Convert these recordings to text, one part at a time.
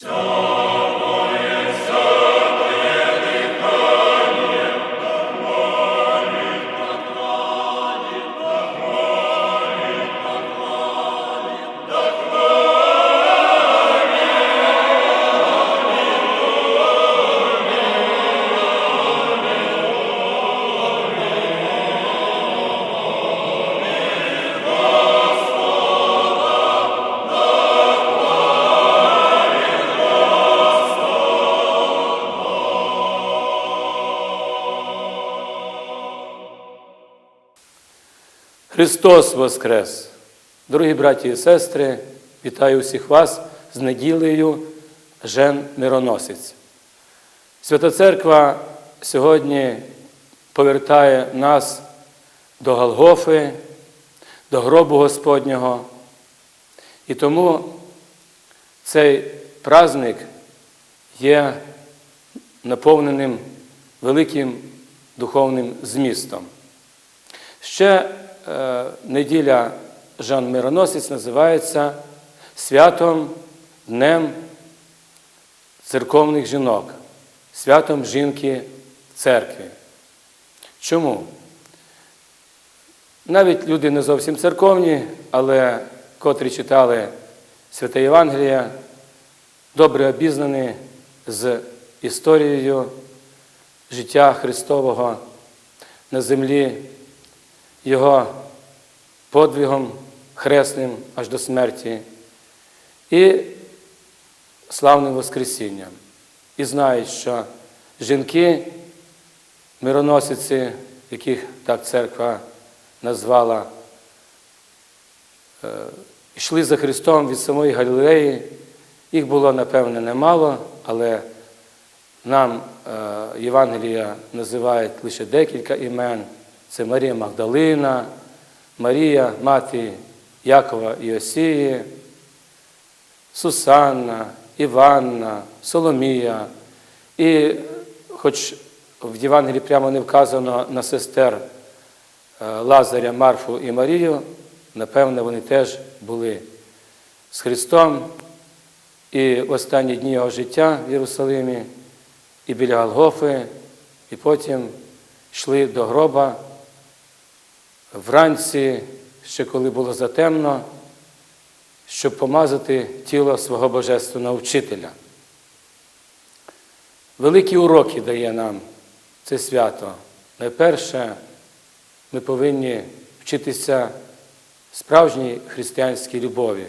Don't. Христос Воскрес! Дорогі браті і сестри, вітаю всіх вас з неділею Жен Мироносець. Свята Церква сьогодні повертає нас до Голгофи, до гробу Господнього. І тому цей праздник є наповненим великим духовним змістом. Ще неділя Жан Мироносець називається святом Днем церковних жінок, святом жінки в церкві. Чому? Навіть люди не зовсім церковні, але котрі читали Святе Євангелія, добре обізнані з історією життя Христового на землі його подвигом хресним аж до смерті і славним Воскресінням. І знають, що жінки, мироносиці, яких так церква назвала, е, йшли за Христом від самої Галілеї. Їх було, напевне, немало, але нам е, Євангелія називає лише декілька імен. Це Марія Магдалина, Марія, мати Якова і Осії, Сусанна, Іванна, Соломія. І хоч в Євангелії прямо не вказано на сестер е, Лазаря, Марфу і Марію, напевне, вони теж були з Христом. І в останні дні його життя в Єрусалимі, і біля Голгофи, і потім йшли до гроба вранці, ще коли було затемно, щоб помазати тіло свого Божественного вчителя. Великі уроки дає нам це свято. Найперше, ми повинні вчитися справжній християнській любові.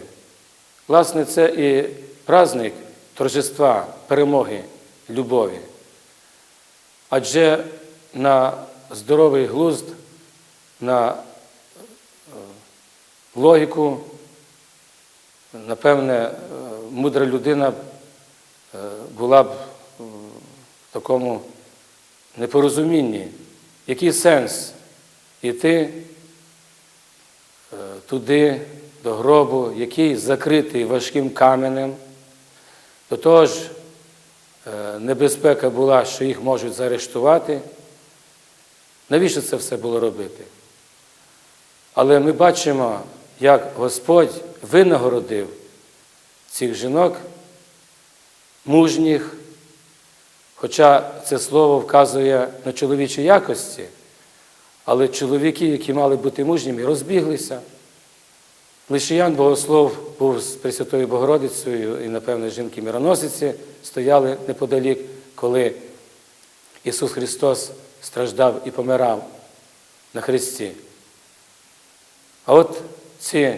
Власне, це і праздник торжества, перемоги, любові. Адже на здоровий глузд, на е, логіку, напевне, е, мудра людина е, була б в такому непорозумінні. Який сенс іти туди, до гробу, який закритий важким каменем. До того ж, небезпека була, що їх можуть заарештувати. Навіщо це все було робити? Але ми бачимо, як Господь винагородив цих жінок, мужніх, хоча це слово вказує на чоловічі якості, але чоловіки, які мали бути мужніми, розбіглися. Лише Ян Богослов був з Пресвятою Богородицею і, напевно, жінки мироносиці стояли неподалік, коли Ісус Христос страждав і помирав на Христі. А от ці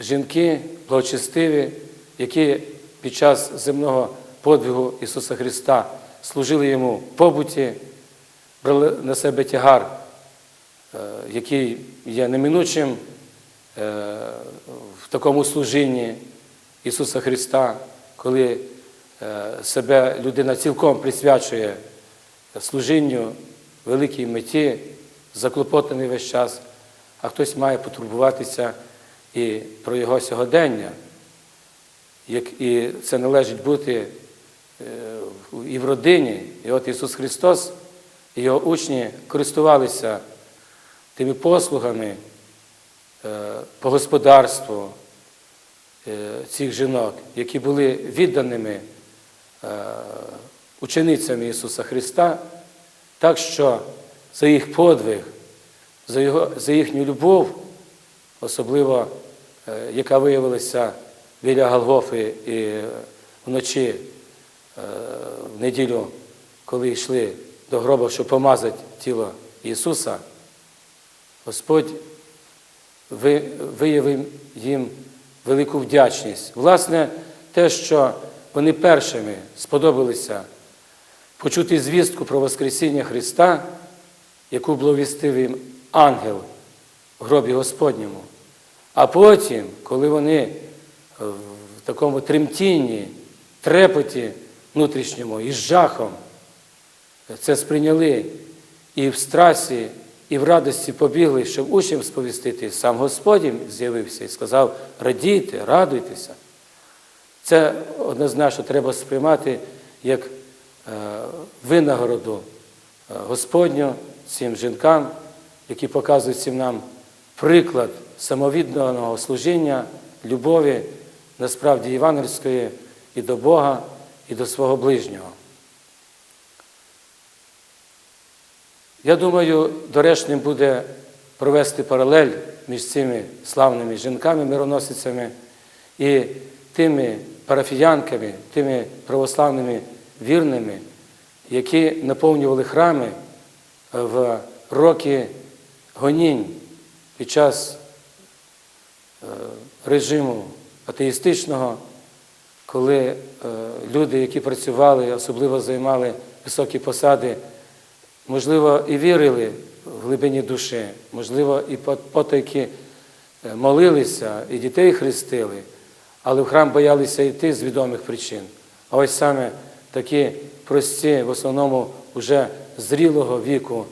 жінки благочестиві, які під час земного подвигу Ісуса Христа служили Йому в побуті, брали на себе тягар, е, який є неминучим е, в такому служінні Ісуса Христа, коли е, себе людина цілком присвячує служінню великій меті, заклопотаний весь час, а хтось має потурбуватися і про його сьогодення. І це належить бути е, і в родині. І от Ісус Христос і його учні користувалися тими послугами е, по господарству, е, цих жінок, які були відданими ученицями Ісуса Христа, так що за їх подвиг, за, його, за їхню любов, особливо е, яка виявилася біля Голгофи і е, вночі е, в неділю, коли йшли до гроба, щоб помазати тіло Ісуса, Господь виявив їм велику вдячність. Власне, те, що вони першими сподобалися почути звістку про Воскресіння Христа, яку благовістив їм ангел в гробі Господньому. А потім, коли вони в такому тремтінні, трепоті внутрішньому і з жахом це сприйняли і в страсі, і в радості побігли, щоб учням сповістити, сам Господь їм з'явився і сказав: радійте, радуйтеся. Це однозначно треба сприймати як е, винагороду е, Господню цим жінкам, які показують всім нам приклад самовідданого служіння, любові, насправді євангельської і до Бога, і до свого ближнього. Я думаю, доречним буде провести паралель між цими славними жінками-мироносицями і тими парафіянками, тими православними вірними, які наповнювали храми в роки гонінь під час е, режиму атеїстичного, коли е, люди, які працювали, особливо займали високі посади, можливо, і вірили в глибині душі, можливо, і потайки е, молилися, і дітей хрестили, але в храм боялися йти з відомих причин. А ось саме такі прості, в основному вже зрілого віку,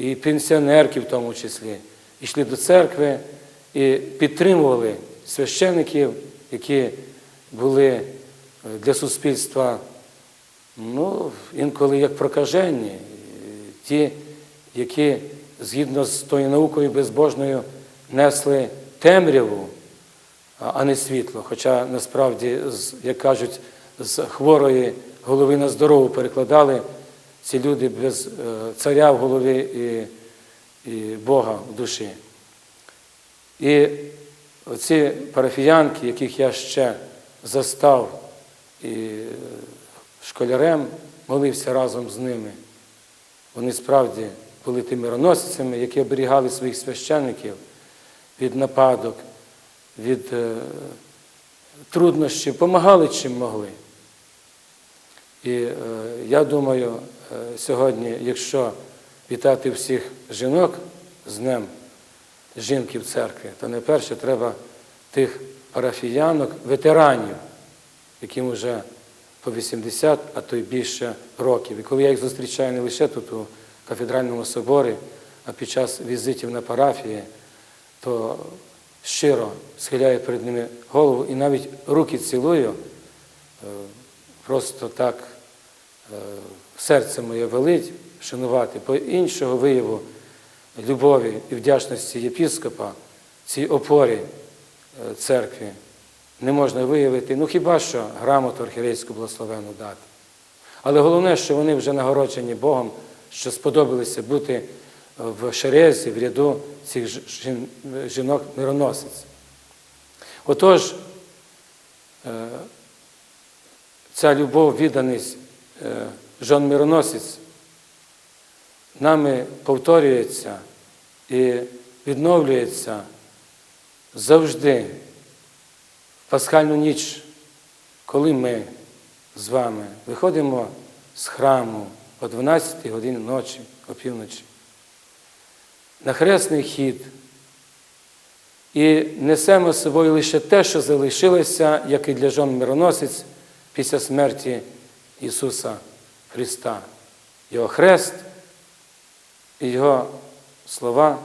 і пенсіонерки в тому числі, йшли до церкви і підтримували священиків, які були е, для суспільства ну, інколи як прокажені, ті, які згідно з тою наукою безбожною несли темряву, а не світло. Хоча насправді, як кажуть, з хворої голови на здорову перекладали ці люди без е, царя в голові і, і Бога в душі. І оці парафіянки, яких я ще застав і е, школярем, молився разом з ними. Вони справді були тими мироносцями, які оберігали своїх священників від нападок, від е, труднощів, допомагали чим могли. І я думаю, сьогодні, якщо вітати всіх жінок з Днем жінки в церкві, то найперше треба тих парафіянок, ветеранів, яким вже по 80, а то й більше років. І коли я їх зустрічаю не лише тут у кафедральному соборі, а під час візитів на парафії, то щиро схиляю перед ними голову і навіть руки цілую, е, просто так е, серце моє велить шанувати, бо іншого вияву любові і вдячності єпіскопа цій опорі е, церкві не можна виявити, ну хіба що грамоту архірейську благословену дати. Але головне, що вони вже нагороджені Богом, що сподобалися бути в шерезі, в ряду цих жінок-мироносиць. Отож, е, ця любов, відданість е, жон мироносець нами повторюється і відновлюється завжди в пасхальну ніч, коли ми з вами виходимо з храму о 12 годині ночі, опівночі, на хресний хід. І несемо з собою лише те, що залишилося, як і для жон мироносець після смерті Ісуса Христа, Його хрест і Його слова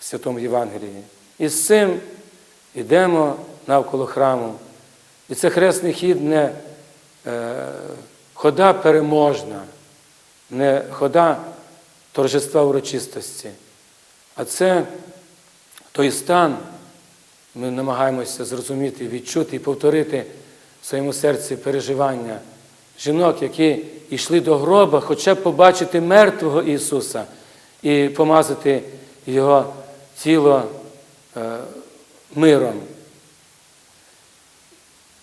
в Святому Євангелії. І з цим йдемо навколо храму. І це хресний хід не е, хода переможна, не хода торжества урочистості, а це той стан, ми намагаємося зрозуміти, відчути і повторити в своєму серці переживання жінок, які йшли до гроба, хоча б побачити мертвого Ісуса і помазати Його тіло е, миром.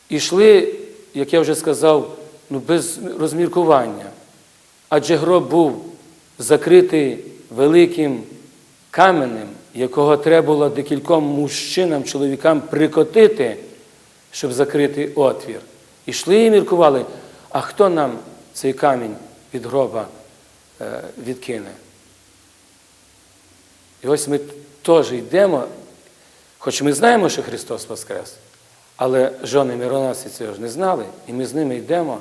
Ішли, як я вже сказав, ну, без розміркування. Адже гроб був закритий великим каменем, якого треба було декільком мужчинам, чоловікам прикотити, щоб закрити отвір. Ішли і міркували, а хто нам цей камінь від гроба е, відкине? І ось ми теж йдемо, хоч ми знаємо, що Христос Воскрес, але жони мироносці цього ж не знали, і ми з ними йдемо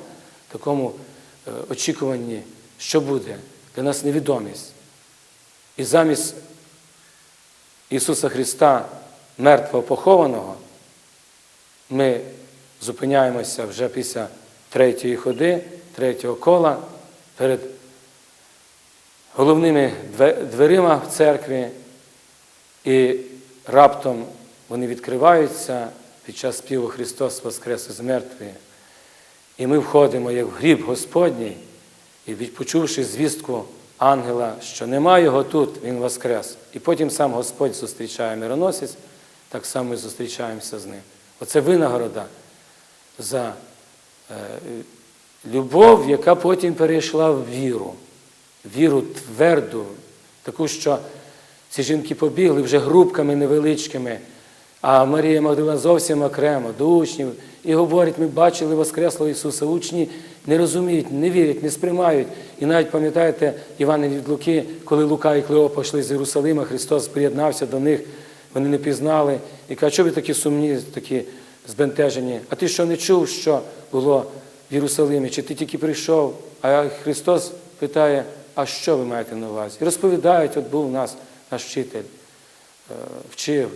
в такому е, очікуванні, що буде для нас невідомість. І замість Ісуса Христа, мертвого похованого, ми зупиняємося вже після третьої ходи, третього кола перед головними дверима в церкві, і раптом вони відкриваються під час співу Христос Воскрес із мертвих. І ми входимо як в гріб Господній, і відпочувши звістку ангела, що нема його тут, він воскрес. І потім сам Господь зустрічає мироносець, так само і зустрічаємося з ним. Оце винагорода за е, любов, яка потім перейшла в віру, віру тверду, таку, що ці жінки побігли вже групками невеличкими, а Марія Магдалина зовсім окремо до учнів і говорить, ми бачили Воскреслого Ісуса. Учні не розуміють, не вірять, не сприймають. І навіть пам'ятаєте Івана від Луки, коли Лука і Клео пішли з Єрусалима, Христос приєднався до них, вони не пізнали. І каже, що ви такі сумні, такі збентежені? А ти що не чув, що було в Єрусалимі? Чи ти тільки прийшов? А Христос питає, а що ви маєте на увазі? І розповідають, от був нас наш вчитель, е, вчив.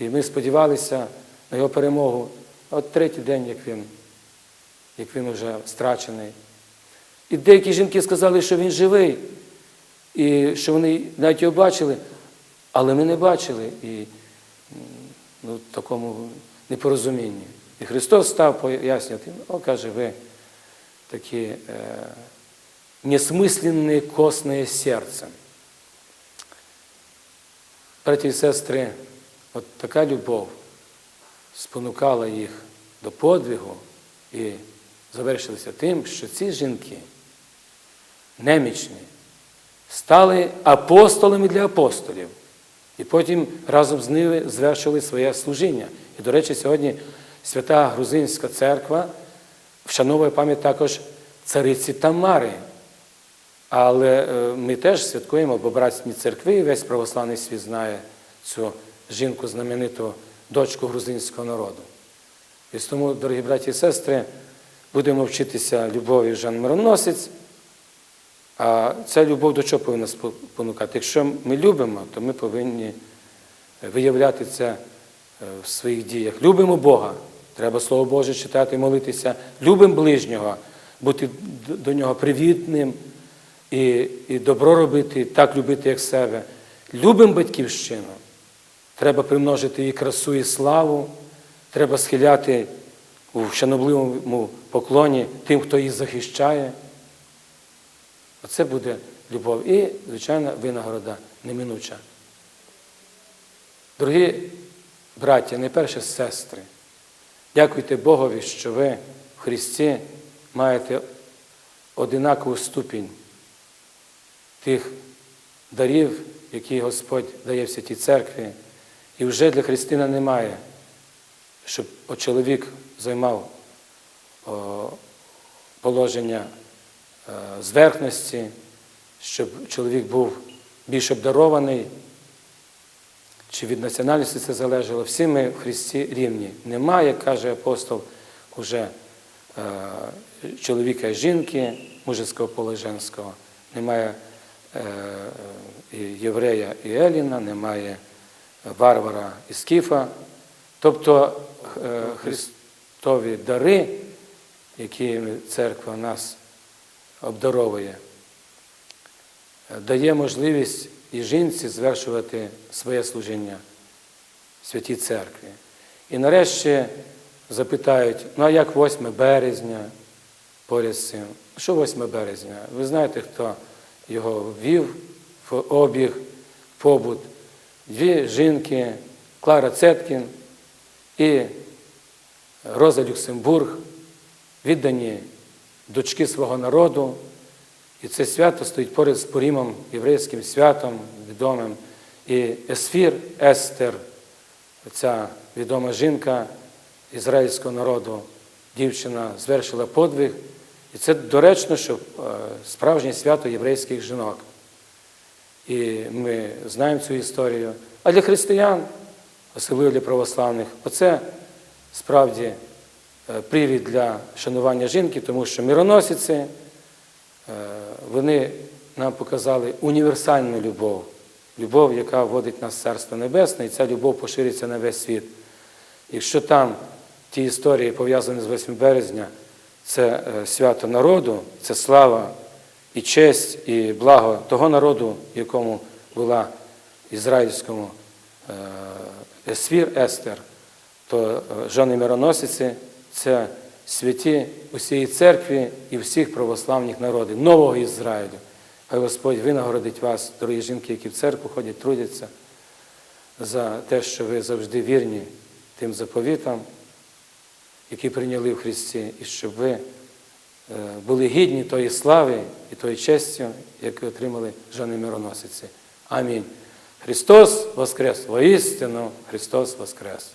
І ми сподівалися на його перемогу. От третій день, як він, як він вже страчений. І деякі жінки сказали, що він живий, і що вони навіть його бачили, але ми не бачили і ну, в такому непорозумінні. І Христос став пояснювати, о, каже, ви такі е, несмисленні косне серцем. Браті і сестри, от така любов спонукала їх до подвигу і завершилася тим, що ці жінки, немічні, стали апостолами для апостолів. І потім разом з ними звершили своє служіння. І, до речі, сьогодні свята Грузинська церква вшановує пам'ять також цариці Тамари. Але е, ми теж святкуємо бо братські церкви, весь православний світ знає цю жінку знамениту дочку грузинського народу. І тому, дорогі браті і сестри, будемо вчитися любові Жан Мироносець. А ця любов до чого повинна спонукати? Якщо ми любимо, то ми повинні виявляти це е, в своїх діях. Любимо Бога, треба Слово Боже читати, молитися. Любимо ближнього, бути до нього привітним і, і добро робити, так любити, як себе. Любимо батьківщину. Треба примножити її красу і славу, треба схиляти у шанобливому поклоні тим, хто її захищає. Оце буде любов. І, звичайно, винагорода неминуча. Дорогі браття, найперше сестри, дякуйте Богові, що ви в Христі маєте одинакову ступінь тих дарів, які Господь дає в святій церкві. І вже для христина немає, щоб чоловік займав положення е, зверхності, щоб чоловік був більш обдарований, чи від національності це залежало. Всі ми в Христі рівні. Немає, каже апостол, уже е, чоловіка і жінки, мужицького пола і женського. Немає е, і єврея і Еліна, немає варвара і скіфа. Тобто е, Христові дари, які церква нас обдаровує, дає можливість і жінці звершувати своє служіння святій церкві. І нарешті запитають, ну а як 8 березня поряд з цим? Що 8 березня? Ви знаєте, хто його ввів в обіг, в побут? Дві жінки, Клара Цеткін і Роза Люксембург, віддані дочки свого народу. І це свято стоїть поряд з Порімом, єврейським святом відомим. І Есфір Естер, ця відома жінка ізраїльського народу, дівчина, звершила подвиг. І це доречно, що е, справжнє свято єврейських жінок. І ми знаємо цю історію. А для християн, особливо для православних, оце справді е, привід для шанування жінки, тому що мироносиці, е, вони нам показали універсальну любов, любов, яка вводить нас в Царство Небесне, і ця любов поширюється на весь світ. Якщо там ті історії пов'язані з 8 березня, це е, свято народу, це слава і честь, і благо того народу, якому була ізраїльському е, Есфір Естер, то е, жони мироносиці це святі усієї церкви і всіх православних народів, нового Ізраїлю. Хай Господь винагородить вас, дорогі жінки, які в церкву ходять, трудяться, за те, що ви завжди вірні тим заповітам, які прийняли в Христі, і щоб ви е, були гідні тої слави і тої честі, яку отримали жони мироносиці. Амінь. Христос Воскрес! Воістину Христос Воскрес!